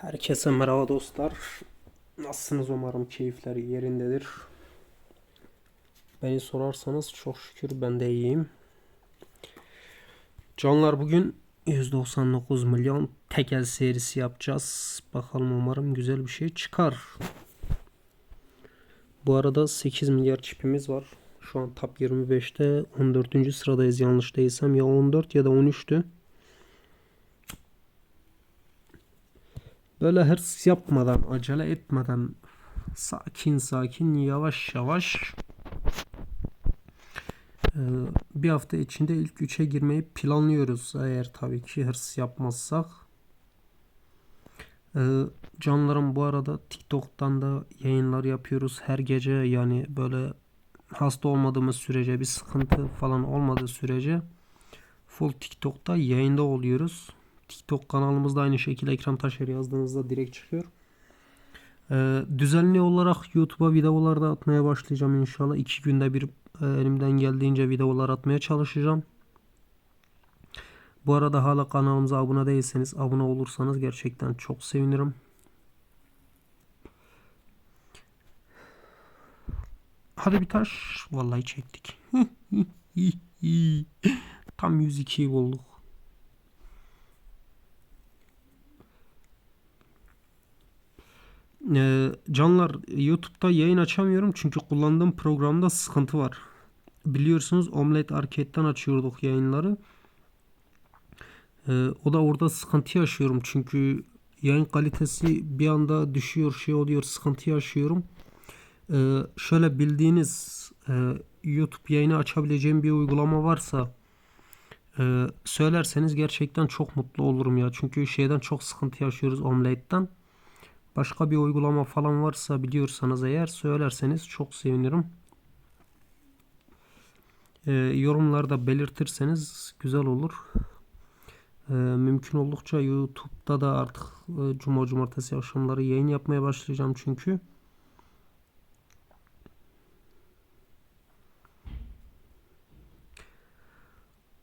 Herkese merhaba dostlar. Nasılsınız umarım keyifler yerindedir. Beni sorarsanız çok şükür ben de iyiyim. Canlar bugün 199 milyon tekel serisi yapacağız. Bakalım umarım güzel bir şey çıkar. Bu arada 8 milyar çipimiz var. Şu an top 25'te 14. sıradayız yanlış değilsem. Ya 14 ya da 13'tü. Böyle hırs yapmadan, acele etmeden sakin sakin yavaş yavaş e, bir hafta içinde ilk üçe girmeyi planlıyoruz. Eğer tabii ki hırs yapmazsak. E, Canlarım bu arada TikTok'tan da yayınlar yapıyoruz her gece yani böyle hasta olmadığımız sürece bir sıkıntı falan olmadığı sürece full TikTok'ta yayında oluyoruz. TikTok kanalımızda aynı şekilde ekran taşları yazdığınızda direkt çıkıyor. Ee, düzenli olarak YouTube'a videolar da atmaya başlayacağım inşallah. iki günde bir e, elimden geldiğince videolar atmaya çalışacağım. Bu arada hala kanalımıza abone değilseniz abone olursanız gerçekten çok sevinirim. Hadi bir taş. Vallahi çektik. Tam 102'yi bulduk. Ee, canlar YouTube'da yayın açamıyorum çünkü kullandığım programda sıkıntı var. Biliyorsunuz Omlet Arcade'den açıyorduk yayınları. Ee, o da orada sıkıntı yaşıyorum çünkü yayın kalitesi bir anda düşüyor şey oluyor sıkıntı yaşıyorum. Ee, şöyle bildiğiniz e, YouTube yayını açabileceğim bir uygulama varsa e, söylerseniz gerçekten çok mutlu olurum ya. Çünkü şeyden çok sıkıntı yaşıyoruz Omlet'ten. Başka bir uygulama falan varsa biliyorsanız eğer söylerseniz çok sevinirim. Ee, yorumlarda belirtirseniz güzel olur. Ee, mümkün oldukça YouTube'da da artık e, cuma cumartesi akşamları yayın yapmaya başlayacağım çünkü.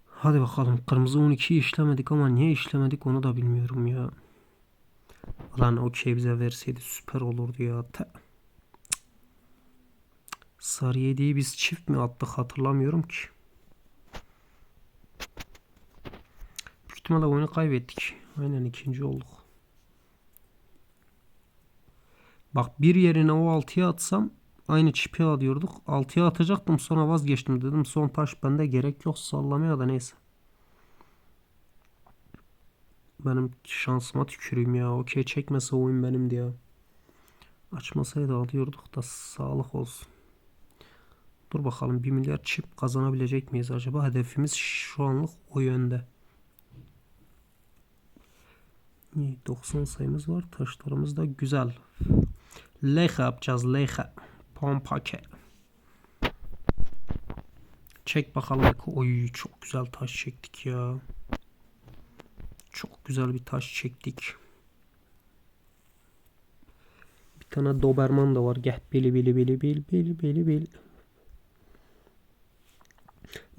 Hadi bakalım kırmızı 12'yi işlemedik ama niye işlemedik onu da bilmiyorum ya. Lan okey bize verseydi süper olurdu ya. Te. Sarı 7'yi biz çift mi attık hatırlamıyorum ki. Büyük ihtimalle oyunu kaybettik. Aynen ikinci olduk. Bak bir yerine o 6'ya atsam aynı çipi alıyorduk. 6'ya atacaktım sonra vazgeçtim dedim. Son taş bende gerek yok sallamaya da neyse. Benim şansıma tüküreyim ya. Okey çekmese oyun benim diye. Açmasaydı alıyorduk da sağlık olsun. Dur bakalım 1 milyar çip kazanabilecek miyiz acaba? Hedefimiz şu anlık o yönde. 90 sayımız var. Taşlarımız da güzel. Leha yapacağız. Leha. Pompake. Çek bakalım. Oy çok güzel taş çektik ya. Çok güzel bir taş çektik. Bir tane Doberman da var. Gel bili bili bili bili bili bili bili.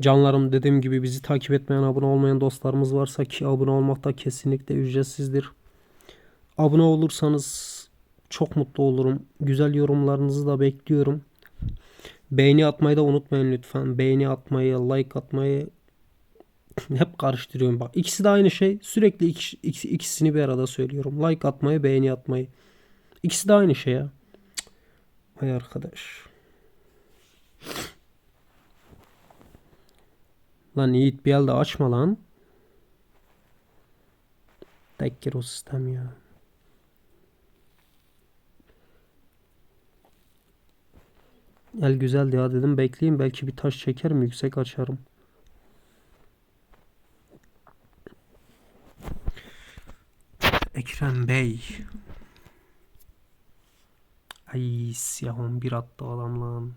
Canlarım dediğim gibi bizi takip etmeyen abone olmayan dostlarımız varsa ki abone olmak da kesinlikle ücretsizdir. Abone olursanız çok mutlu olurum. Güzel yorumlarınızı da bekliyorum. Beğeni atmayı da unutmayın lütfen. Beğeni atmayı, like atmayı hep karıştırıyorum bak. İkisi de aynı şey. Sürekli iki, iki, ikisini bir arada söylüyorum. Like atmayı, beğeni atmayı. İkisi de aynı şey ya. Hay arkadaş. Lan Yiğit bir elde açma lan. Tek o sistem ya. El güzel ya dedim bekleyin belki bir taş çekerim yüksek açarım. Ekrem Bey. Ay siyahım bir attı adam lan.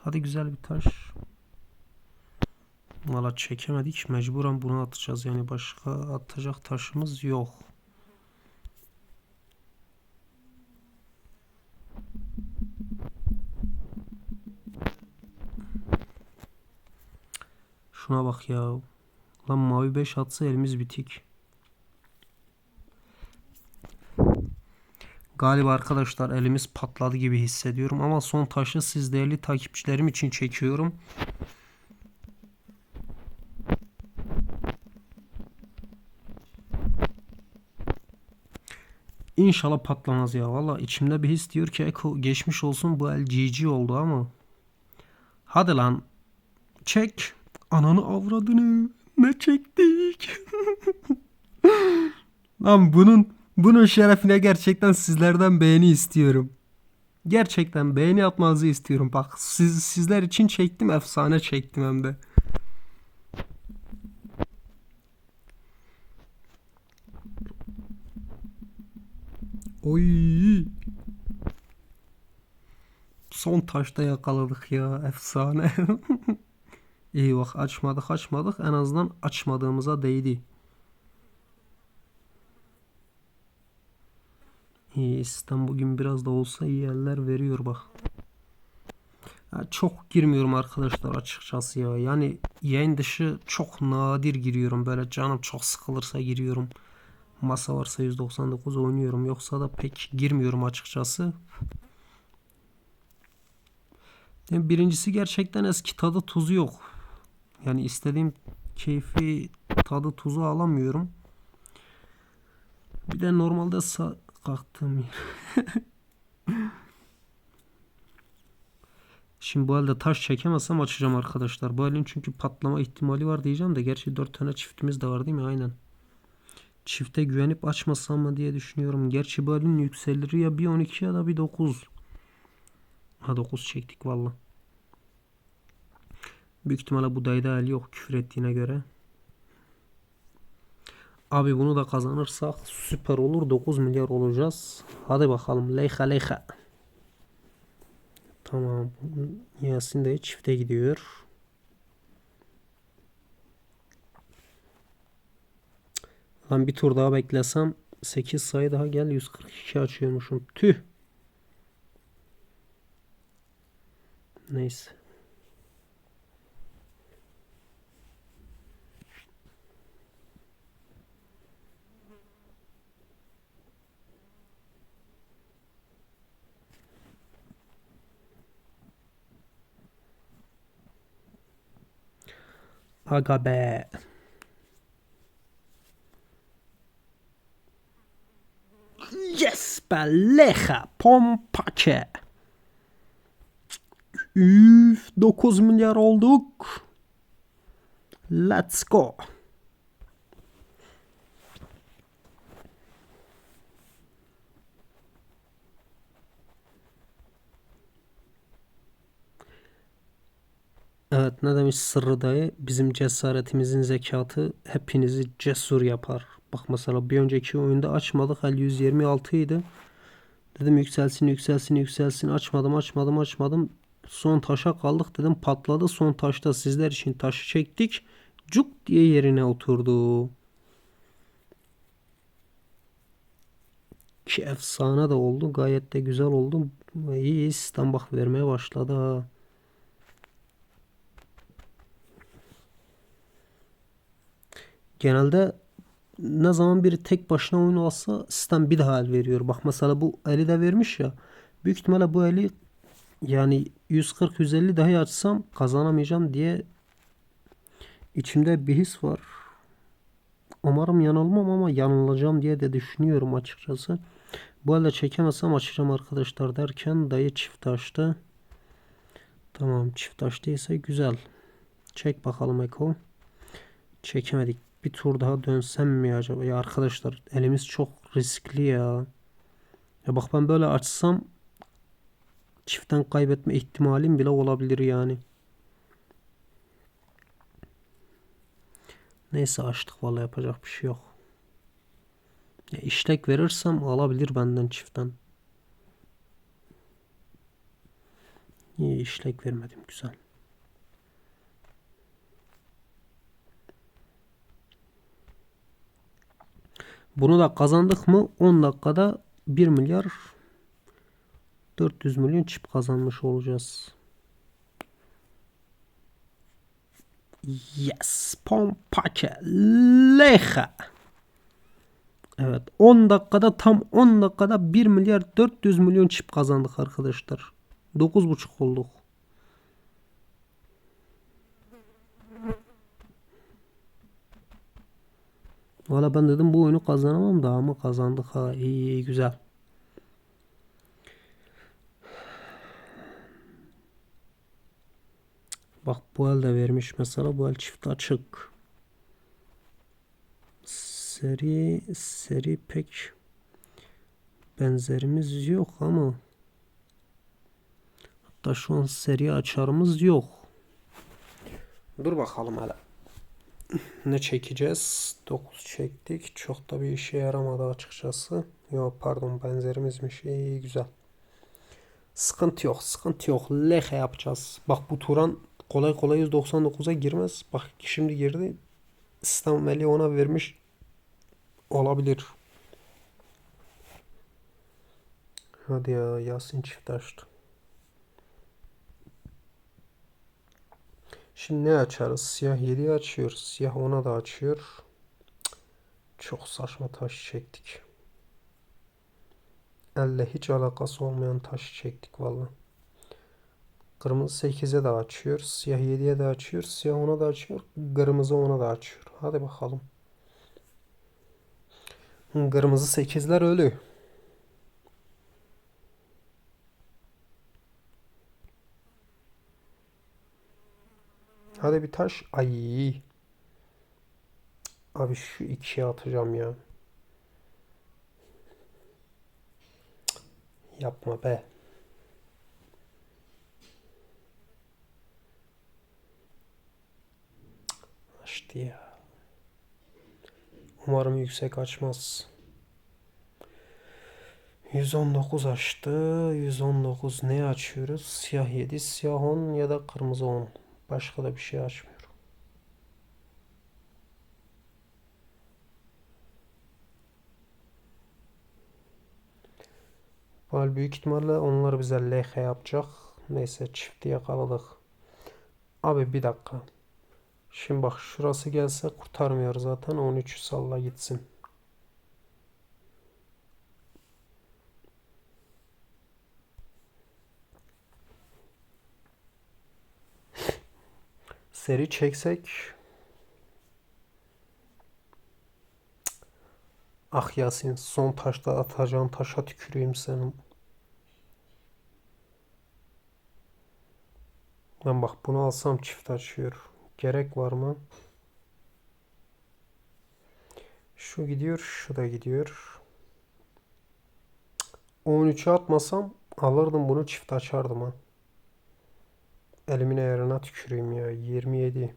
Hadi güzel bir taş. Valla çekemedik. Mecburen bunu atacağız. Yani başka atacak taşımız yok. Şuna bak ya. Lan mavi 5 atsa elimiz bitik. Galiba arkadaşlar elimiz patladı gibi hissediyorum ama son taşı siz değerli takipçilerim için çekiyorum. İnşallah patlamaz ya. Valla içimde bir his diyor ki Eko geçmiş olsun bu el GG oldu ama. Hadi lan. Çek. Ananı avradını. Ne çektik. lan bunun bunun şerefine gerçekten sizlerden beğeni istiyorum. Gerçekten beğeni atmanızı istiyorum. Bak siz sizler için çektim efsane çektim hem de. Oy. Son taşta yakaladık ya. Efsane. İyi bak açmadık açmadık. En azından açmadığımıza değdi. Sistem bugün biraz da olsa iyi yerler veriyor bak. Ya çok girmiyorum arkadaşlar açıkçası ya. Yani yayın dışı çok nadir giriyorum. Böyle canım çok sıkılırsa giriyorum. Masa varsa 199 oynuyorum. Yoksa da pek girmiyorum açıkçası. Yani birincisi gerçekten eski tadı tuzu yok. Yani istediğim keyfi tadı tuzu alamıyorum. Bir de normalde sa kalktığım yer. Şimdi bu halde taş çekemezsem açacağım arkadaşlar. Bu halin çünkü patlama ihtimali var diyeceğim de. Gerçi 4 tane çiftimiz de var değil mi? Aynen. Çifte güvenip açmasam mı diye düşünüyorum. Gerçi bu halin yükselir ya bir 12 ya da bir 9. Ha 9 çektik valla. Büyük ihtimalle bu dayda el yok küfür ettiğine göre. Abi bunu da kazanırsak süper olur. 9 milyar olacağız. Hadi bakalım. Leyha leyha. Tamam. Yasin de çifte gidiyor. Lan bir tur daha beklesem 8 sayı daha gel 142 açıyormuşum. Tüh. Neyse. Aga be. Yes belleha pompaçe. Üf 9 milyar olduk. Let's go. Evet ne demiş Sırrı dayı? Bizim cesaretimizin zekatı hepinizi cesur yapar. Bak mesela bir önceki oyunda açmadık. El 126 idi. Dedim yükselsin yükselsin yükselsin. Açmadım açmadım açmadım. Son taşa kaldık dedim patladı. Son taşta sizler için taşı çektik. Cuk diye yerine oturdu. Ki efsane de oldu. Gayet de güzel oldu. İyi sistem bak vermeye başladı ha. Genelde ne zaman biri tek başına oyun alsa sistem bir daha el veriyor. Bak mesela bu eli de vermiş ya. Büyük ihtimalle bu eli yani 140-150 dahi açsam kazanamayacağım diye içimde bir his var. Umarım yanılmam ama yanılacağım diye de düşünüyorum açıkçası. Bu halde çekemezsem açacağım arkadaşlar derken dayı çift açtı. Tamam çift açtıysa güzel. Çek bakalım Eko. Çekemedik bir tur daha dönsem mi acaba? Ya arkadaşlar elimiz çok riskli ya. Ya bak ben böyle açsam çiftten kaybetme ihtimalim bile olabilir yani. Neyse açtık valla yapacak bir şey yok. Ya işlek verirsem alabilir benden çiftten. İyi işlek vermedim güzel. Bunu da kazandık mı 10 dakikada 1 milyar 400 milyon çip kazanmış olacağız. Yes. Pompache. Leha. Evet 10 dakikada tam 10 dakikada 1 milyar 400 milyon çip kazandık arkadaşlar. 9.5 olduk. Valla ben dedim bu oyunu kazanamam da ama kazandık ha iyi iyi güzel. Bak bu el de vermiş mesela bu el çift açık. Seri seri pek benzerimiz yok ama hatta şu an seri açarımız yok. Dur bakalım hele. Ne çekeceğiz? 9 çektik. Çok da bir işe yaramadı açıkçası. Yok pardon benzerimizmiş. İyi güzel. Sıkıntı yok. Sıkıntı yok. Lehe yapacağız. Bak bu Turan kolay kolay 199'a girmez. Bak şimdi girdi. İslam ona vermiş olabilir. Hadi ya Yasin çift açtı. Şimdi ne açarız? Siyah 7'yi açıyoruz. Siyah 10'a da açıyor. Çok saçma taş çektik. Elle hiç alakası olmayan taş çektik valla. Kırmızı 8'e de açıyor. Siyah 7'ye de açıyor. Siyah 10'a da açıyor. Kırmızı 10'a da açıyor. Hadi bakalım. Kırmızı 8'ler ölü. Hadi bir taş. Ay. Abi şu ikiye atacağım ya. Yapma be. Açtı ya. Umarım yüksek açmaz. 119 açtı. 119 ne açıyoruz? Siyah 7, siyah 10 ya da kırmızı 10. Başka da bir şey açmıyor. Bal büyük ihtimalle onlar bize LH yapacak. Neyse çifti yakaladık. Abi bir dakika. Şimdi bak şurası gelse kurtarmıyor zaten. 13 salla gitsin. Seri çeksek. Ah Yasin son taşta atacağın taşa tüküreyim senin. Ben bak bunu alsam çift açıyor. Gerek var mı? Şu gidiyor, şu da gidiyor. 13'e atmasam alırdım bunu çift açardım ha. Elimin ayarına tüküreyim ya. 27.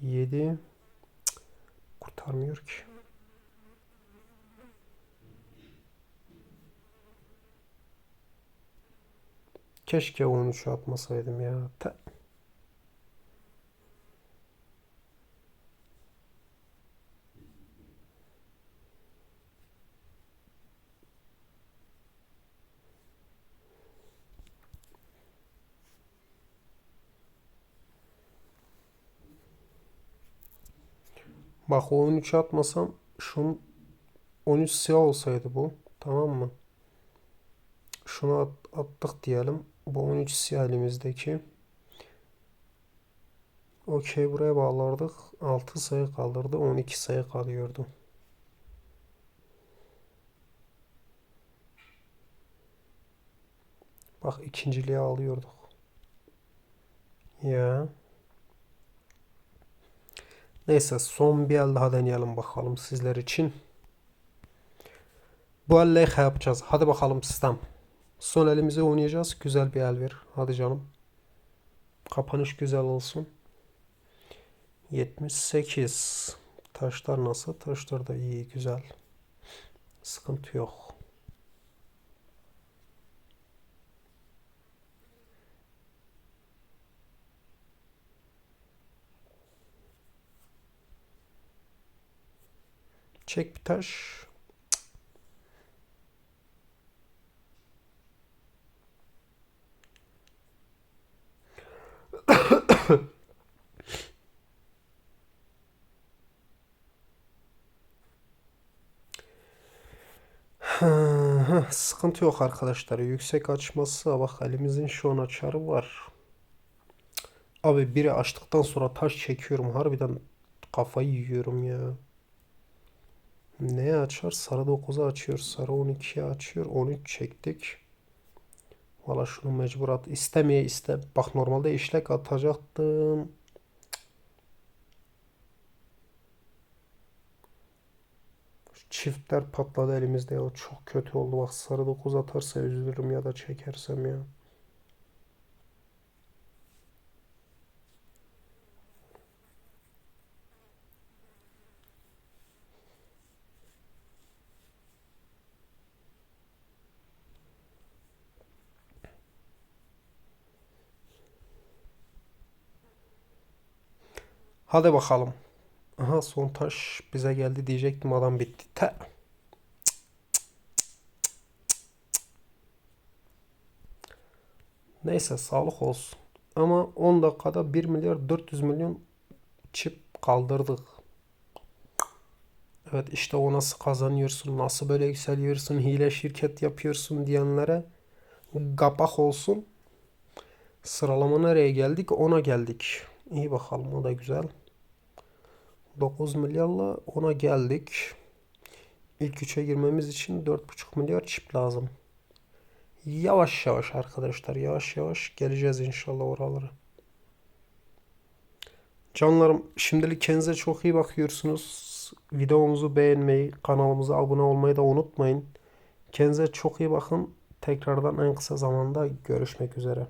27 kurtarmıyor ki. Keşke 13 atmasaydım ya. Bak o 13 atmasam şun 13 siyah olsaydı bu. Tamam mı? Şunu at, attık diyelim. Bu 13 siyah elimizdeki. Okey buraya bağlardık. 6 sayı kalırdı. 12 sayı kalıyordu. Bak ikinciliğe alıyorduk. Ya. Neyse son bir el daha deneyelim bakalım sizler için. Bu elle yapacağız. Hadi bakalım sistem. Son elimize oynayacağız. Güzel bir el ver. Hadi canım. Kapanış güzel olsun. 78. Taşlar nasıl? Taşlar da iyi, güzel. Sıkıntı yok. Çek bir taş. Sıkıntı yok arkadaşlar. Yüksek açması bak elimizin şu an açarı var. Abi biri açtıktan sonra taş çekiyorum. Harbiden kafayı yiyorum ya. Neye açar? Sarı 9'u açıyor. Sarı 12'yi açıyor. 13 çektik. Valla şunu mecbur at. İstemeye iste. Bak normalde işlek atacaktım. Çiftler patladı elimizde ya. Çok kötü oldu. Bak sarı 9 atarsa üzülürüm ya da çekersem ya. Hadi bakalım. Aha son taş bize geldi diyecektim adam bitti. Te. Neyse sağlık olsun. Ama 10 dakikada 1 milyar 400 milyon çip kaldırdık. Evet işte o nasıl kazanıyorsun, nasıl böyle yükseliyorsun, hile şirket yapıyorsun diyenlere kapak olsun. Sıralama nereye geldik? 10'a geldik. İyi bakalım o da güzel. 9 milyarla 10'a geldik. İlk 3'e girmemiz için 4,5 milyar çip lazım. Yavaş yavaş arkadaşlar yavaş yavaş geleceğiz inşallah oralara. Canlarım şimdilik kendinize çok iyi bakıyorsunuz. Videomuzu beğenmeyi, kanalımıza abone olmayı da unutmayın. Kendinize çok iyi bakın. Tekrardan en kısa zamanda görüşmek üzere.